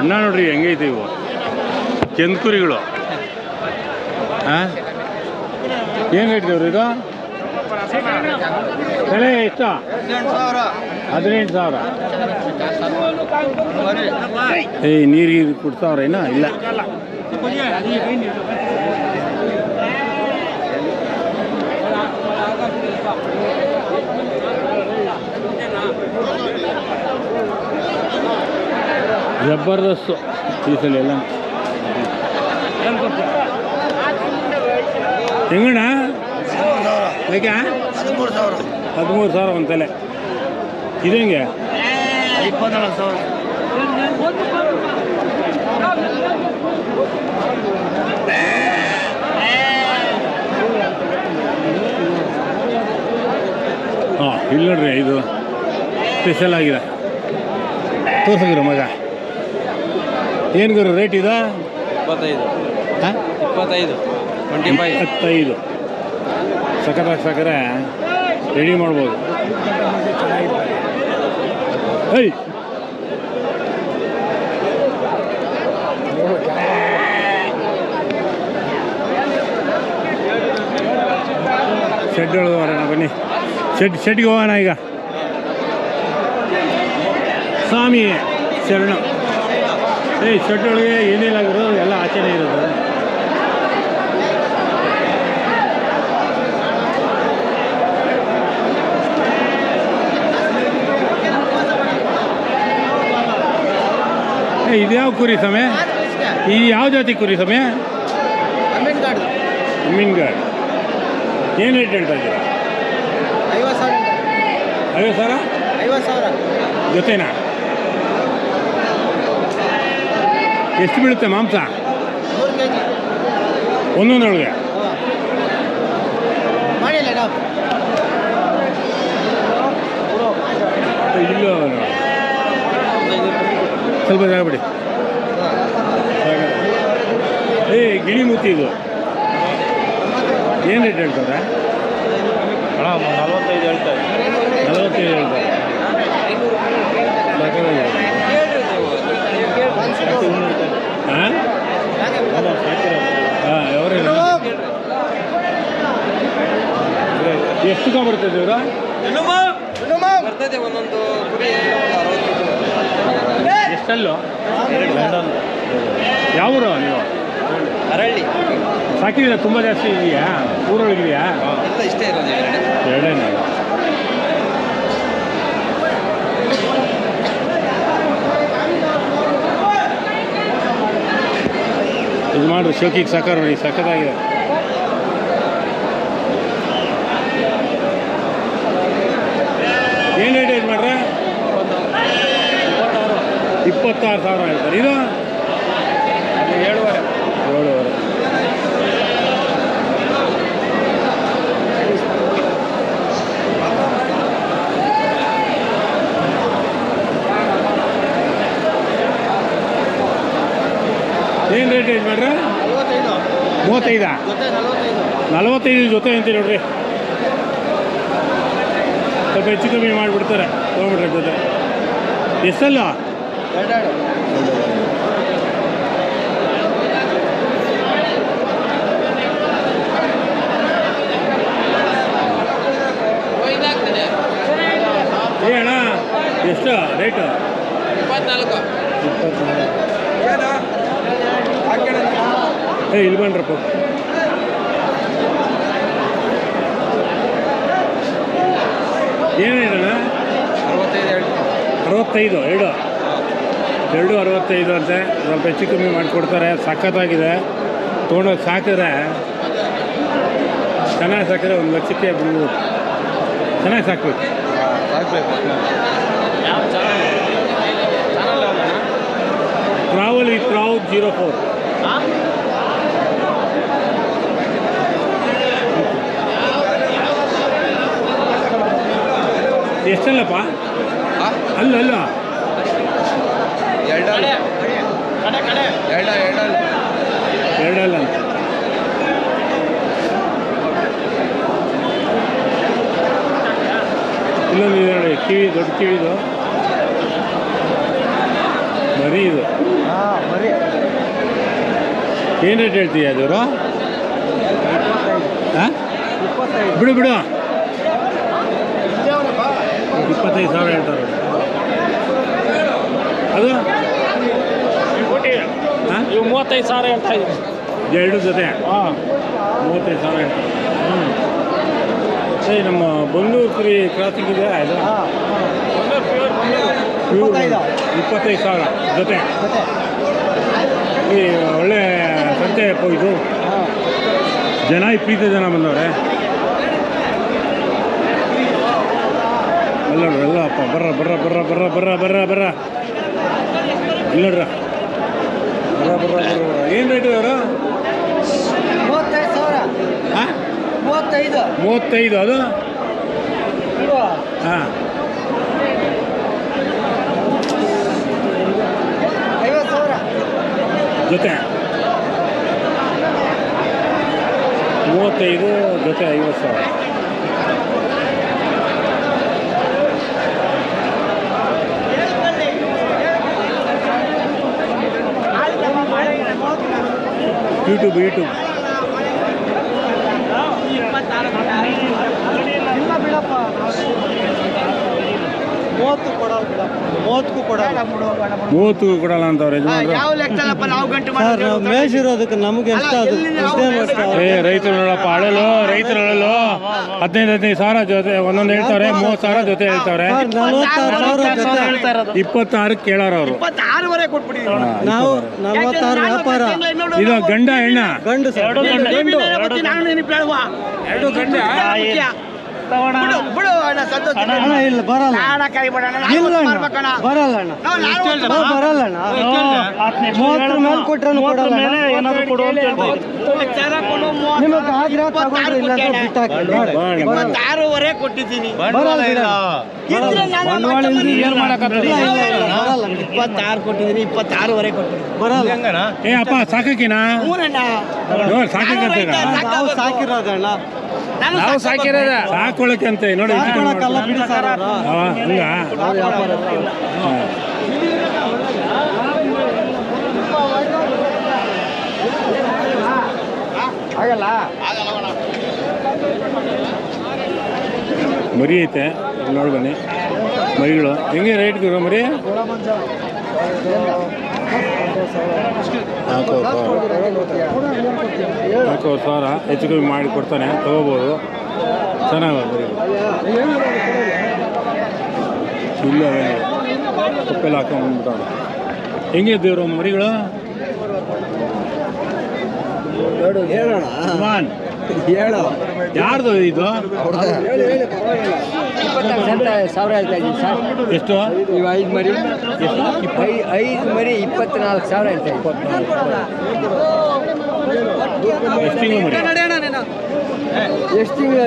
ಬಣ್ಣ ನೋಡ್ರಿ, ಹೆಂಗೈತೆ ಇವು? ಕೆಂದ್ ಕುರಿಗಳು ಹಾಂ ಏನು ಹೇಳ್ತೀವ್ರಿ ಇದು ಬೆಲೆ ಎಷ್ಟು? ಹದಿನೆಂಟು ಸಾವಿರ. ಏಯ್ ನೀರು ಕೊಡ್ತಾವ್ರ ಇಲ್ಲ. ಜಬರ್ದಸ್ತು ಈ ಎಲ್ಲ. ಹೆಂಗಣ್ಣ? ಯಾಕೆ? ಹದಿಮೂರು ಸಾವಿರ ಒಂದು ತಲೆ. ಇದು ಹೆಂಗೆ? ಇಪ್ಪತ್ನಾಲ್ಕು ಸಾವಿರ ಹಾಂ, ಇಲ್ಲಿ ನೋಡ್ರಿ, ಇದು ಸ್ಪೆಷಲ್ ಆಗಿದೆ. ತೋರ್ಸಿದ್ರು ಮಗ. ಏನು ಗುರು ರೇಟ್ ಇದು? ಇಪ್ಪತ್ತೈದು. ಹಾಂ? ಇಪ್ಪತ್ತೈದು. ಟ್ವೆಂಟಿ ಫೈವ್ ಇಪ್ಪತ್ತೈದು. ಸಕ್ಕರೆ ಸಕ್ಕರೆ ರೆಡಿ ಮಾಡ್ಬೋದು. ಏಯ್! ಶೆಡ್ ಹೋಗೋಣ ಬನ್ನಿ. ಶೆಡ್ ಶೆಡ್ಗೆ ಹೋಗೋಣ ಈಗ. ಸ್ವಾಮಿ ಶರಣ. ಏಯ್ ಶೆಡ್ ಒಳಗೆ ಏನಿಲ್ಲ ಗುರು ಎಲ್ಲ ಆಚೆನೇ ಇರೋದು. ಏ ಇದು ಯಾವ ಕುರಿ ಸಮಯ ಈ ಯಾವ ಜಾತಿ ಕುರಿ ಸಮಯ ಮೀನ್ಗಾಡ್ ಏನು ರೇಟ್ ಹೇಳ್ತಾ ಇದ್ದೀರಾ? ಐವತ್ತು ಸಾವಿರ. ಐವತ್ತು ಸಾವಿರ? ಐವತ್ತು ಸಾವಿರ. ಜೊತೆನಾ? ಎಷ್ಟು ಬೀಳುತ್ತೆ ಮಾಂಸ? ಒಂದೊಂದೊಳಗೆ ನಾವು ಸ್ವಲ್ಪ ಜಾಗಬಿಡಿ ಏ ಗಿಳಿ ಮೂತಿ ಇದು. ಏನು ರೇಟ್ ಹೇಳ್ತಾರೆ? ಅಣ್ಣ ನಲ್ವತ್ತೈದು ಹೇಳ್ತಾರೆ. ನಲವತ್ತೈದು ಹೇಳ್ತಾರೆ. ಎಷ್ಟು ತಗೊಂಡ್ ಬರ್ತದೆ ಒಂದೊಂದು ಕುರಿ ಎಷ್ಟಲ್ಲೋ ಯಾವ ಊರು ನೀವು ಅರಳ್ಳಿ ಸಾಕಿದ್ದೀರಾ ತುಂಬ ಜಾಸ್ತಿ ಇದೆಯಾ ಊರೊಳಗಿದೆಯಾ ಇಷ್ಟೇ ಇರೋದು ಎರಡೇ ಮಾಡ್ರಿ ಶೋಕಿಗೆ ಸಾಕಾರ ನೋಡಿ ಸಖತ್ತಾಗಿದೆ ಏನು ರೇಟ್ ಇದು ಮಾಡ್ರೆ? ಇಪ್ಪತ್ತಾರು ಸಾವಿರ ಹೇಳ್ತಾರೆ ಇದು ಏಳುವರೆ. ಏಳುವರೆ ಏನು ರೇಟ್ ಏನು ಮಾಡ್ರೆ? ಮೂವತ್ತೈದಾ ನಲವತ್ತೈದು ಜೊತೆ ಅಂತೀರಿ ನೋಡ್ರಿ. ಸ್ವಲ್ಪ ಹೆಚ್ಚು ಕಮ್ಮಿ ಮಾಡಿಬಿಡ್ತಾರೆ ಕಿಲೋಮೀಟರ್ ಜೊತೆ. ಎಷ್ಟಲ್ಲ? ಅಣ್ಣ ಎಷ್ಟು? ರೇಟು? ಇಪ್ಪತ್ನಾಲ್ಕು. ಏ ಇಲ್ಲಿ ಬನ್ರಪ್ಪ ಏನು ಹೇಳಣ್ಣ ಅರವತ್ತೈದು ಎರಡು. ಎರಡು ಅರವತ್ತೈದು ಅಂತೆ. ಸ್ವಲ್ಪ ಹೆಚ್ಚು ಕಮ್ಮಿ ಮಾಡಿಕೊಡ್ತಾರೆ. ಸಖತ್ತಾಗಿದೆ. ತೊಗೊಂಡೋಗಿ ಸಾಕಿದ್ರೆ ಚೆನ್ನಾಗಿ ಸಾಕಿದ್ರೆ ಒಂದು ಲಕ್ಷಕ್ಕೆ ಬಿಡ್ಬೋದು ಚೆನ್ನಾಗಿ ಸಾಕ್ಬೇಕು. Travel with Rao zero four. ಎಷ್ಟಲ್ಲಪ್ಪ? ಅಲ್ಲ ಅಲ್ಲ. ಎರಡಲ್ಲ. ಎರಡ ಎರಡಲ್ಲ. ಎರಡಲ್ಲ ಅಂತ. ಇಲ್ಲೊಂದು ಇದೆ ನೋಡಿ ಕಿವಿ ದೊಡ್ಡ ಕಿವಿದು. ಮರಿ ಇದು. ಹಾಂ ಏನು ರೇಟ್ ಹೇಳ್ತೀಯ ಅದವರು ಹಾಂ ಬಿಡು ಬಿಡು. ಇಪ್ಪತ್ತೈದು ಸಾವಿರ ಹೇಳ್ತಾರೆ. ಅದು? ಇವು ಮೂವತ್ತೈದು ಸಾವಿರ ಹೇಳ್ತಾ ಇದ್ದೀವಿ ಎರಡು ಜೊತೆ? ಹಾಂ. ಮೂವತ್ತೈದು ಸಾವಿರ ಹೇಳ್ತಾರೆ. ಹ್ಞೂ ಸರಿ ನಮ್ಮ ಬಂಗ್ಳೂರು ಕುರಿ ಕ್ರಾಸಿಂಗ್ ಇದೆ ಅದು ಇಪ್ಪತ್ತೈದು. ಸಾವಿರ ಜೊತೆ. ಈ ಒಳ್ಳೆ ಸಂತೆ ಹೋಯ್ತು ಇದು. ಜನ ಇಪ್ಪತ್ತೈದು ಜನ ಬಂದವ್ರೆ. ನೋಡ್ರಿ, ಎಲ್ಲ ಅಪ್ಪ ಬರ್ರ ಬರ್ರ ಬರ್ರ ಬರ್ರ ಬರ್ರ ಬರ್ರ ಬರ್ರ. ಇಲ್ಲ ನೋಡ್ರ ಬರ್ರ ಬರ್ರ ಬರ್ರ ಬರ್ರ. ಏನು ರೇಟ್ ಇವರು ಮೂವತ್ತೈದು ಸಾವಿರ. ಹಾಂ? ಮೂವತ್ತೈದು. ಮೂವತ್ತೈದು ಅದು? ಹಾಂ. ಐವತ್ತು ಸಾವಿರ. ಜೊತೆ. ಮೂವತ್ತೈದು ಜೊತೆ ಐವತ್ತು ಸಾವಿರ. YouTube, YouTube. ಮೂವತ್ತಕ್ಕೂ ಕೊಡಲ್ಲ. ಮೂವತ್ತು ಕೊಡಲ್ಲ ಅಂತವ್ರೆ ಯಜಮಾನ್ರು. ಯಾವ ಲೆಕ್ಕಲ್ಲಪ್ಪ ನಾವು ಗಂಟು ಸರ್ ನಾವು ಮೇಯಿಸಿರೋದಕ್ಕೆ ನಮಗೆ ಎಷ್ಟು ಅದು ಏ ರೈತರು ನೋಡಪ್ಪ ಅಳಲು ರೈತರು ಅಳಲು. ಹದಿನೈದು ಹದಿನೈದು ಸಾವಿರ ಜೊತೆ ಒಂದೊಂದು ಹೇಳ್ತಾರೆ ಮೂವತ್ತು ಸಾವಿರ ಜೊತೆ ಹೇಳ್ತಾರೆ. ಸರ್ ನಲವತ್ತಾರು ಸಾವಿರ ಜೊತೆ. ಇಪ್ಪತ್ತಾರಕ್ಕೆ ಕೇಳಾರ ಅವರು. ಇಪ್ಪತ್ತಾರೂವರೆ ಕೊಟ್ಬಿಟ್ಟಿದ್ದೀವಿ ನಾವು ನಲವತ್ತಾರು ವ್ಯಾಪಾರ. ಇದು ಗಂಡ ಹೆಣ್ಣ? ಗಂಡು ಸರ್. ಗಂಡು. ನಾನು ಎರಡು ಗಂಟೆ ಬಿಡು ಬಿಡು ಅಣ್ಣ ಸಂತೋಷ ಅಣ್ಣ ಇಲ್ಲ ಬರಲ್ಲ. ಕೈ ಬಿಡಣ್ಣ ಇಲ್ಲ ಅಣ್ಣ ಬರಲ್ಲ ಅಣ್ಣ. ಬರಲ್ಲ ಅಣ್ಣ. ಮೂವತ್ತರ ಮೇಲೆ ಕೊಟ್ರೆ ಕೊಡಲ್ಲ ಏನಾದ್ರು ಕೊಡು ಅಂತ ನಿಮಗೆ ತಗೊಂಡ್ರೆ ಇಲ್ಲ ಅಂದ್ರೆ ಬಿಟ್ಟಾಕಿ ನೋಡಿ. ಇಪ್ಪತ್ತಾರೂವರೆ ಕೊಟ್ಟಿದ್ದೀನಿ. ಬರಲ್ಲ ಇಲ್ಲ. ಬಂಡವಾಳ ಏನ್ ಬರಲ್ಲ. ಇಪ್ಪತ್ತಾರು ಕೊಟ್ಟಿದ್ದೀನಿ ಇಪ್ಪತ್ತಾರೂವರೆ ಕೊಟ್ಟಿದ್ದೀನಿ. ಬರಲ್ಲ. ಏ ಅಪ್ಪ ಸಾಕಿರೋದಣ್ಣ. ನಾವು ಸಾಕಿರೋದ. ಸಾಕೊಳಕ್ಕೆ ಅಂತ ನೋಡಿ ಹಂಗ? ಹಾ. ಆಗಲ್ಲ ಮರಿ ಐತೆ. ನೋಡ್ಬನ್ನಿ ನೋಡಿ ಬನ್ನಿ. ಮರಿಗಳು. ಹೆಂಗೆ ರೇಟ್ ಗುರು ಮರಿ? ನಾಲ್ಕೂವರೆ ಸಾವಿರ ನಾಲ್ಕೂವರೆ ಸಾವಿರ ಹೆಚ್ಚು ಕಮ್ಮಿ ಮಾಡಿ ಕೊಡ್ತಾನೆ ತೊಗೋಬೋದು ಚೆನ್ನಾಗಿ ಇಲ್ಲ ತಪ್ಪೆಲ್ಲ ಹಾಕೊಂಡ್ಬಿಟ್ಟಾನೆ ಹೆಂಗೆ ದೇವ್ರ ಮರಿಗಳು ಹನುಮಾನ್ ಹೇಳು. ಯಾರ್ದು ಇದು? ಸಾವಿರ ಹೇಳ್ತಾ ಇದ್ದೀವಿ ಸರ್ ಎಷ್ಟು ನೀವು ಐದು ಮರಿ ಎಷ್ಟು ಐದು ಮರಿ ಇಪ್ಪತ್ನಾಲ್ಕು ಸಾವಿರ ಹೇಳ್ತಾ ಎಷ್ಟು ತಿಂಗಳು